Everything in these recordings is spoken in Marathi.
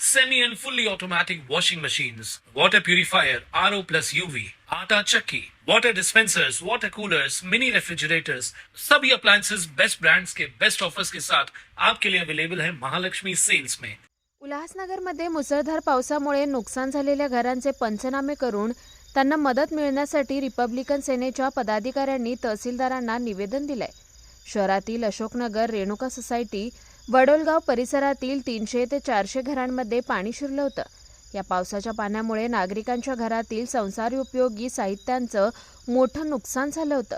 semi and fully automatic washing machines, water purifier, RO plus UV, आटा chakki, water dispensers, water coolers, mini refrigerators, सभी appliances. Best brands के best offers के साथ आपके लिए available है महालक्ष्मी सेल्स में उल्हासनगरमध्ये मुसळधार पावसामुळे नुकसान झालेल्या घरांचे पंचनामे करून त्यांना मदत मिळण्यासाठी रिपब्लिकन सेनेच्या पदाधिकाऱ्यांनी तहसीलदारांना निवेदन दिलंय. शहरातील अशोकनगर रेणुका सोसायटी वडोलगाव परिसरातील तीनशे ते चारशे घरांमध्ये पाणी शिरलं होतं. या पावसाच्या पाण्यामुळे नागरिकांच्या घरातील संसारोपयोगी साहित्यांचं मोठं नुकसान झालं होतं.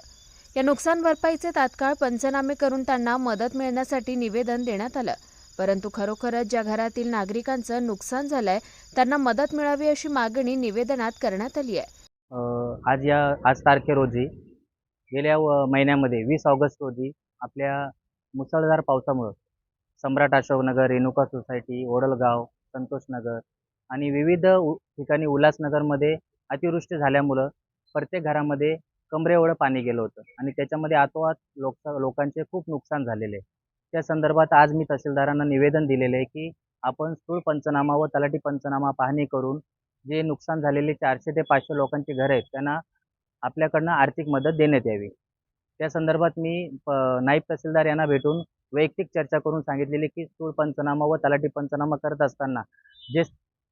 या नुकसान भरपाईचे तात्काळ पंचनामे करून त्यांना मदत मिळण्यासाठी निवेदन देण्यात आलं. परंतु खरोखरच ज्या घरातील नागरिकांचं नुकसान झालंय त्यांना मदत मिळावी अशी मागणी निवेदनात करण्यात आली आहे. आज या आज तारखे रोजी गेल्या महिन्यामध्ये वीस ऑगस्ट रोजी आपल्या मुसळधार पावसामुळं सम्राट अशोकनगर रेणुका सोसायटी ओडलगाव संतोषनगर आणि विविध उ ठिकाणी उल्हासनगरमध्ये अतिवृष्टी झाल्यामुळं प्रत्येक घरामध्ये कमरेएवढं पाणी गेलं होतं आणि त्याच्यामध्ये आतोआत लोक लोकांचे खूप नुकसान झालेले आहे. त्या संदर्भात आज मी तहसीलदारांना निवेदन दिलेलं आहे की आपण स्थूळ पंचनामा व तलाठी पंचनामा पाहणी करून जे नुकसान झालेले चारशे ते पाचशे लोकांची घरं आहेत त्यांना आपल्याकडनं आर्थिक मदत देण्यात यावी. त्या संदर्भात मी प नाईब तहसीलदार यांना भेटून वैयक्तिक चर्चा करून सांगितलेली की सूळ पंचनामा व तलाठी पंचनामा करत असताना जे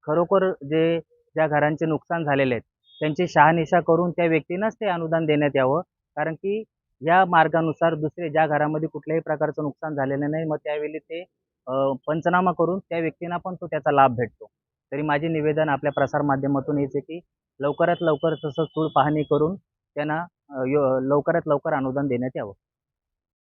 खरोखर जे ज्या घरांचे नुकसान झालेले आहेत त्यांची शहानिशा करून त्या व्यक्तींनाच ते अनुदान देण्यात यावं. कारण की या मार्गानुसार दुसरे ज्या घरामध्ये कुठल्याही प्रकारचं नुकसान झालेलं नाही मग त्यावेळी ते पंचनामा करून त्या व्यक्तींना पण तो त्याचा लाभ भेटतो. तरी माझे निवेदन आपल्या प्रसारमाध्यमातून हेच आहे की लवकरात लवकर तसं सूळ पाहणी करून त्यांना यो- लवकरात लवकर अनुदान देण्यात यावं.